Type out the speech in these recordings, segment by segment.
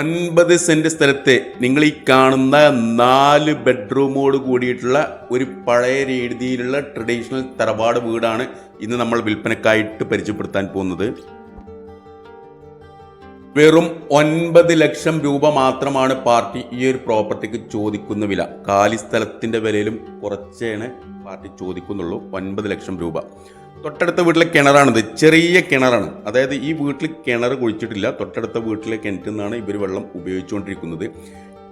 ഒൻപത് സെന്റ് സ്ഥലത്തെ നിങ്ങൾ ഈ കാണുന്ന നാല് ബെഡ്റൂമോട് കൂടിയിട്ടുള്ള ഒരു പഴയ രീതിയിലുള്ള ട്രഡീഷണൽ തറവാട് വീടാണ് ഇന്ന് നമ്മൾ വിൽപ്പനക്കായിട്ട് പരിചയപ്പെടുത്താൻ പോകുന്നത്. വെറും ഒൻപത് ലക്ഷം രൂപ മാത്രമാണ് പാർട്ടി ഈ ഒരു പ്രോപ്പർട്ടിക്ക് ചോദിക്കുന്ന വില. കാലി സ്ഥലത്തിന്റെ വിലയിലും കുറച്ചേണ് പാർട്ടി ചോദിക്കുന്നുള്ളൂ ഒൻപത് ലക്ഷം രൂപ. തൊട്ടടുത്ത വീട്ടിലെ കിണറാണിത് ചെറിയ കിണറാണ്. അതായത് ഈ വീട്ടിൽ കിണർ കുഴിച്ചിട്ടില്ല തൊട്ടടുത്ത വീട്ടിലെ കിണറ്റിൽ നിന്നാണ് ഇവർ വെള്ളം ഉപയോഗിച്ചുകൊണ്ടിരിക്കുന്നത്.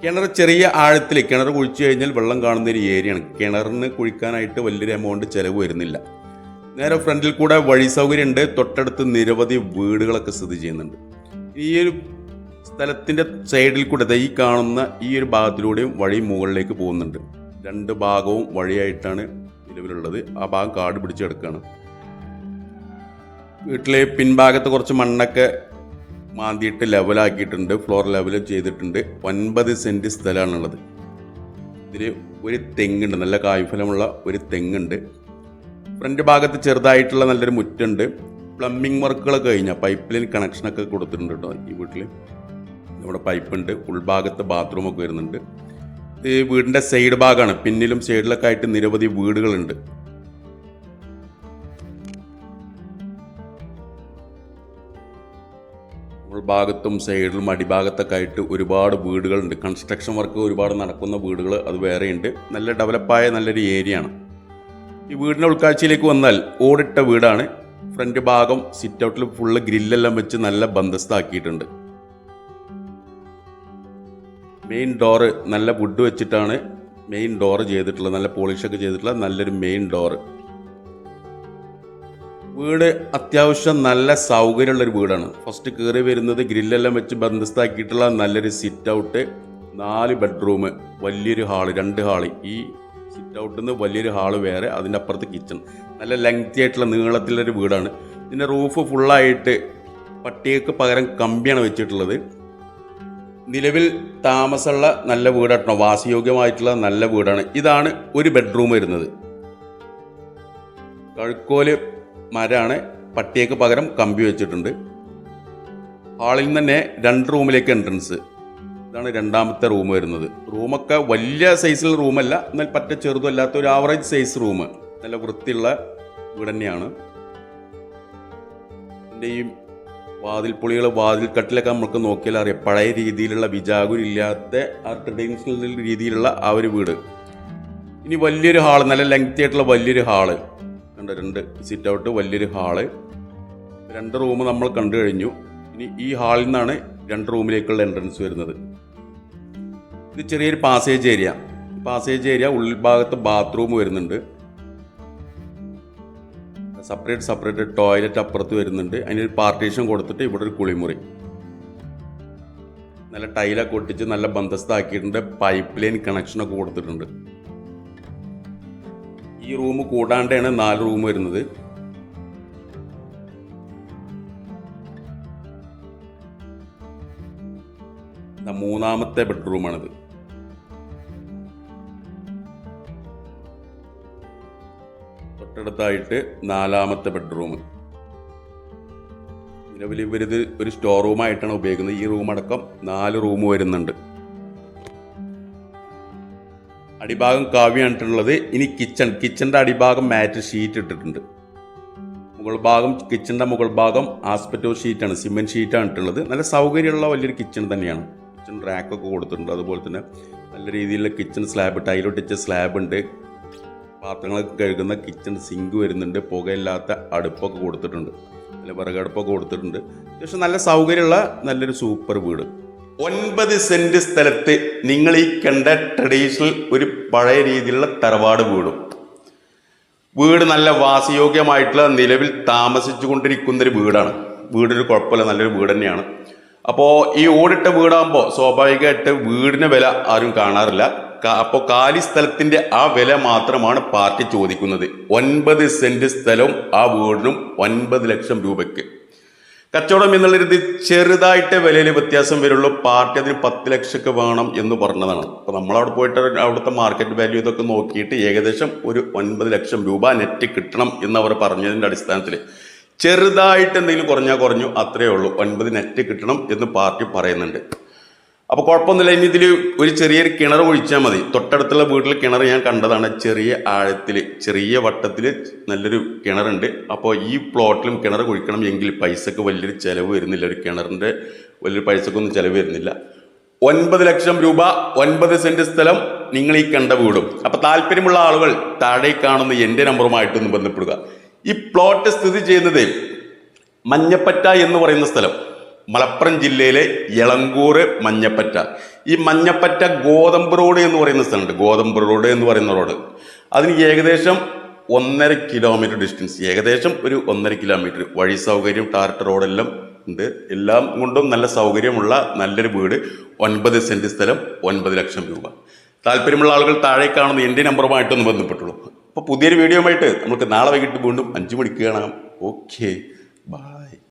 കിണർ ചെറിയ ആഴത്തിൽ കിണർ കുഴിച്ചു കഴിഞ്ഞാൽ വെള്ളം കാണുന്ന ഒരു ഏരിയയാണ്. കിണറിന് കുഴിക്കാനായിട്ട് വലിയൊരു എമൗണ്ട് ചിലവ് വരുന്നില്ല. നേരെ ഫ്രണ്ടിൽ കൂടെ വഴി സൗകര്യമുണ്ട് തൊട്ടടുത്ത് നിരവധി വീടുകളൊക്കെ സ്ഥിതി ചെയ്യുന്നുണ്ട്. ഈ ഒരു സ്ഥലത്തിന്റെ സൈഡിൽ കൂടെ ഈ കാണുന്ന ഈ ഒരു ഭാഗത്തിലൂടെയും വഴി മുകളിലേക്ക് പോകുന്നുണ്ട്. രണ്ട് ഭാഗവും വഴിയായിട്ടാണ് നിലവിലുള്ളത്. ആ ഭാഗം കാട് പിടിച്ചെടുക്കുകയാണ് വീട്ടിലെ പിൻഭാഗത്ത് കുറച്ച് മണ്ണൊക്കെ മാന്തിയിട്ട് ലെവലാക്കിയിട്ടുണ്ട് ഫ്ലോർ ലെവൽ ചെയ്തിട്ടുണ്ട്. ഒൻപത് സെന്റ് സ്ഥലമാണുള്ളത്. ഇതിൽ ഒരു തെങ്ങുണ്ട്. നല്ല കായ്ഫലമുള്ള ഒരു തെങ്ങുണ്ട്. ഫ്രണ്ട് ഭാഗത്ത് ചെറുതായിട്ടുള്ള നല്ലൊരു മുറ്റുണ്ട്. പ്ലംബിംഗ് വർക്കുകളൊക്കെ കഴിഞ്ഞാൽ പൈപ്പ് ലൈൻ കണക്ഷനൊക്കെ കൊടുത്തിട്ടുണ്ട് കേട്ടോ ഈ വീട്ടിൽ നമ്മുടെ പൈപ്പുണ്ട് ഉൾഭാഗത്ത് ബാത്റൂമൊക്കെ വരുന്നുണ്ട്. ഈ വീടിന്റെ സൈഡ് ഭാഗമാണ് പിന്നിലും സൈഡിലൊക്കെ ആയിട്ട് നിരവധി വീടുകളുണ്ട്. ഉൾഭാഗത്തും സൈഡിലും അടിഭാഗത്തൊക്കെ ആയിട്ട് ഒരുപാട് വീടുകളുണ്ട്. കൺസ്ട്രക്ഷൻ വർക്ക് ഒരുപാട് നടക്കുന്ന വീടുകൾ അത് വേറെയുണ്ട്. നല്ല ഡെവലപ്പായ നല്ലൊരു ഏരിയയാണ് ഈ വീടിന്റെ ഉൾക്കാഴ്ചയിലേക്ക് വന്നാൽ ഓടിട്ട വീടാണ് ഫ്രണ്ട് ഭാഗം സിറ്റ് ഔട്ടിൽ ഫുള്ള് ഗ്രില്ലെല്ലാം വെച്ച് നല്ല ബന്ധസ്ഥാക്കിയിട്ടുണ്ട് മെയിൻ ഡോറ് നല്ല വുഡ് വെച്ചിട്ടാണ് മെയിൻ ഡോറ് ചെയ്തിട്ടുള്ളത്. നല്ല പോളിഷൊക്കെ ചെയ്തിട്ടുള്ള നല്ലൊരു മെയിൻ ഡോറ് വീട് അത്യാവശ്യം നല്ല സൗകര്യമുള്ളൊരു വീടാണ്. ഫസ്റ്റ് കയറി വരുന്നത് ഗ്രില്ലെല്ലാം വെച്ച് ബന്ധസ്ഥാക്കിയിട്ടുള്ള നല്ലൊരു സിറ്റ് ഔട്ട് നാല് ബെഡ്റൂം വലിയൊരു ഹാൾ രണ്ട് ഹാൾ ഈ സിറ്റ് ഔട്ടിൽ നിന്ന് വലിയൊരു ഹാൾ വേറെ അതിന്റെ അപ്പുറത്ത് കിച്ചൺ നല്ല ലെങ്തി ആയിട്ടുള്ള നീളത്തിലൊരു വീടാണ്. ഇതിന്റെ റൂഫ് ഫുള്ളായിട്ട് പട്ടികക്ക് പകരം കമ്പിയാണ് വെച്ചിട്ടുള്ളത്. നിലവിൽ താമസമുള്ള നല്ല വീടാട്ടോ. വാസയോഗ്യമായിട്ടുള്ള നല്ല വീടാണ്. ഇതാണ് ഒരു ബെഡ്റൂം വരുന്നത്. കഴുക്കോൽ മരമാണ്. പട്ടിയക്ക് പകരം കമ്പി വെച്ചിട്ടുണ്ട്. ഹാളിൽ നിന്ന് തന്നെ രണ്ട് റൂമിലേക്ക് എൻട്രൻസ് ഇതാണ് രണ്ടാമത്തെ റൂം വരുന്നത്. റൂമൊക്കെ വലിയ സൈസിലുള്ള റൂമല്ല എന്നാൽ പറ്റ ചെറുതല്ലാത്ത ഒരു ആവറേജ് സൈസ് റൂം നല്ല വൃത്തിയുള്ള വീട് തന്നെയാണ്. എന്റെ ഈ വാതിൽ കട്ടിലൊക്കെ നമുക്ക് നോക്കിയാൽ അറിയാം. പഴയ രീതിയിലുള്ള വിജാകുരില്ലാത്ത ആ ട്രഡീഷണൽ രീതിയിലുള്ള ആ ഒരു വീട്. ഇനി വലിയൊരു ഹാൾ നല്ല ലെങ്തി ആയിട്ടുള്ള വലിയൊരു ഹാൾ. കണ്ട രണ്ട് സിറ്റ് ഔട്ട് വലിയൊരു ഹാൾ. രണ്ട് റൂം നമ്മൾ കണ്ടു കഴിഞ്ഞു. ഇനി ഈ ഹാളിൽ നിന്നാണ് രണ്ട് റൂമിലേക്കുള്ള എൻട്രൻസ് വരുന്നത്. ഇത് ചെറിയൊരു പാസേജ് ഏരിയ പാസേജ് ഏരിയ ഉൾഭാഗത്ത് ബാത്റൂം വരുന്നുണ്ട്. സെപ്പറേറ്റ് സെപ്പറേറ്റ് ടോയ്ലറ്റ് അപ്പുറത്ത് വരുന്നുണ്ട്. അതിനൊരു പാർട്ടീഷൻ കൊടുത്തിട്ട് ഇവിടെ ഒരു കുളിമുറി. നല്ല ടൈലൊക്കെ ഒട്ടിച്ച് നല്ല ബന്ധസ്ഥാക്കിയിട്ടുണ്ട് പൈപ്പ് ലൈൻ കണക്ഷനൊക്കെ കൊടുത്തിട്ടുണ്ട്. ഈ റൂം കൂടാണ്ടാണ് നാല് റൂം വരുന്നത്. മൂന്നാമത്തെ ബെഡ്റൂമാണിത് തൊട്ടടുത്തായിട്ട് നാലാമത്തെ ബെഡ്റൂം നിലവിൽ ഇവരിത് ഒരു സ്റ്റോർ റൂം ആയിട്ടാണ് ഉപയോഗിക്കുന്നത്. ഈ റൂം അടക്കം നാല് റൂം വരുന്നുണ്ട്. അടിഭാഗം കാവ്യാണിട്ടുള്ളത് ഇനി കിച്ചൺ കിച്ചന്റെ അടിഭാഗം മാറ്റ് ഷീറ്റ് ഇട്ടിട്ടുണ്ട്. മുകൾ ഭാഗം കിച്ചന്റെ മുകൾ ഭാഗം ആസ്പെറ്റോ ഷീറ്റാണ് സിമെന്റ് ഷീറ്റാണ് ഇട്ടുള്ളത് നല്ല സൗകര്യമുള്ള വലിയൊരു കിച്ചൺ തന്നെയാണ്. കിച്ചൺ റാക്കൊക്കെ കൊടുത്തിട്ടുണ്ട്. അതുപോലെ തന്നെ നല്ല രീതിയിലുള്ള കിച്ചൺ സ്ലാബ് ടൈലൊട്ടിച്ച സ്ലാബ് ഉണ്ട്. പാത്രങ്ങളൊക്കെ കഴുകുന്ന കിച്ചൺ സിങ്ക് വരുന്നുണ്ട്. പുകയില്ലാത്ത അടുപ്പൊക്കെ കൊടുത്തിട്ടുണ്ട്. നല്ല വിറകടുപ്പൊക്കെ കൊടുത്തിട്ടുണ്ട്. അത്യാവശ്യം നല്ല സൗകര്യമുള്ള നല്ലൊരു സൂപ്പർ വീട്. ഒൻപത് സെന്റ് സ്ഥലത്ത് നിങ്ങൾ ഈ കണ്ട ട്രഡീഷണൽ ഒരു പഴയ രീതിയിലുള്ള തറവാട് വീടും. വീട് നല്ല വാസയോഗ്യമായിട്ടുള്ള നിലവിൽ താമസിച്ചു കൊണ്ടിരിക്കുന്ന ഒരു വീടാണ്. വീടൊരു കുഴപ്പമില്ല നല്ലൊരു വീട് തന്നെയാണ്. അപ്പോൾ ഈ ഓടിട്ട വീടാകുമ്പോൾ സ്വാഭാവികമായിട്ട് വീടിന് വില ആരും കാണാറില്ല. അപ്പോൾ കാലി സ്ഥലത്തിന്റെ ആ വില മാത്രമാണ് പാർട്ടി ചോദിക്കുന്നത്. ഒൻപത് സെന്റ് സ്ഥലവും ആ വീടിനും ഒൻപത് ലക്ഷം രൂപയ്ക്ക്. കച്ചവടം എന്നുള്ള രീതി ചെറുതായിട്ട് വിലയിൽ വ്യത്യാസം വരുള്ളൂ. പാർട്ടി അതിന് പത്ത് ലക്ഷമൊക്കെ വേണം എന്ന് പറഞ്ഞതാണ്. അപ്പോൾ നമ്മളവിടെ പോയിട്ട് അവിടുത്തെ മാർക്കറ്റ് വാല്യൂ ഇതൊക്കെ നോക്കിയിട്ട് ഏകദേശം ഒരു ഒൻപത് ലക്ഷം രൂപ നെറ്റ് കിട്ടണം എന്ന് അവർ പറഞ്ഞതിന്റെ അടിസ്ഥാനത്തിൽ ചെറുതായിട്ട് എന്തെങ്കിലും കുറഞ്ഞാൽ കുറഞ്ഞു അത്രയേ ഉള്ളൂ. ഒൻപത് നെറ്റ് കിട്ടണം എന്ന് പാർട്ടി പറയുന്നുണ്ട്. അപ്പോൾ കുഴപ്പമൊന്നുമില്ല. ഇനി ഇതിൽ ഒരു ചെറിയൊരു കിണർ ഒഴിച്ചാൽ മതി. തൊട്ടടുത്തുള്ള വീട്ടിൽ കിണർ ഞാൻ കണ്ടതാണ്. ചെറിയ ആഴത്തിൽ ചെറിയ വട്ടത്തിൽ നല്ലൊരു കിണറുണ്ട്. അപ്പോൾ ഈ പ്ലോട്ടിലും കിണർ കുഴിക്കണം എങ്കിൽ പൈസക്ക് വലിയൊരു ചിലവ് വരുന്നില്ല. ഒരു കിണറിന്റെ വലിയൊരു പൈസക്കൊന്നും ചിലവ് വരുന്നില്ല. ഒൻപത് ലക്ഷം രൂപ ഒൻപത് സെന്റ് സ്ഥലം നിങ്ങൾ ഈ കണ്ട വീടും. അപ്പോൾ താല്പര്യമുള്ള ആളുകൾ താഴെ കാണുന്ന എന്റെ നമ്പറുമായിട്ടൊന്ന് ബന്ധപ്പെടുക. ഈ പ്ലോട്ട് സ്ഥിതി ചെയ്യുന്നത് മഞ്ഞപ്പറ്റ എന്ന് പറയുന്ന സ്ഥലം. മലപ്പുറം ജില്ലയിലെ എളങ്കൂർ മഞ്ഞപ്പറ്റ. ഈ മഞ്ഞപ്പറ്റ ഗോതമ്പ് റോഡ് എന്ന് പറയുന്ന സ്ഥലമുണ്ട്. ഗോതമ്പ് റോഡ് എന്ന് പറയുന്ന റോഡ്. അതിന് ഏകദേശം ഒന്നര കിലോമീറ്റർ ഡിസ്റ്റൻസ് ഏകദേശം ഒരു ഒന്നര കിലോമീറ്റർ. വഴി സൗകര്യം ടാർട്ട് റോഡെല്ലാം ഉണ്ട്. എല്ലാം കൊണ്ടും നല്ല സൗകര്യമുള്ള നല്ലൊരു വീട്. ഒൻപത് സെന്റ് സ്ഥലം ഒൻപത് ലക്ഷം രൂപ. താല്പര്യമുള്ള ആളുകൾ താഴെ കാണുന്ന എന്റെ നമ്പറുമായിട്ടൊന്ന് ബന്ധപ്പെട്ടുള്ളൂ. അപ്പോൾ പുതിയൊരു വീഡിയോ ആയിട്ട് നമുക്ക് നാളെ വൈകിട്ട് വീണ്ടും അഞ്ച് മണിക്ക് കാണാം. ഓക്കെ. ബൈ.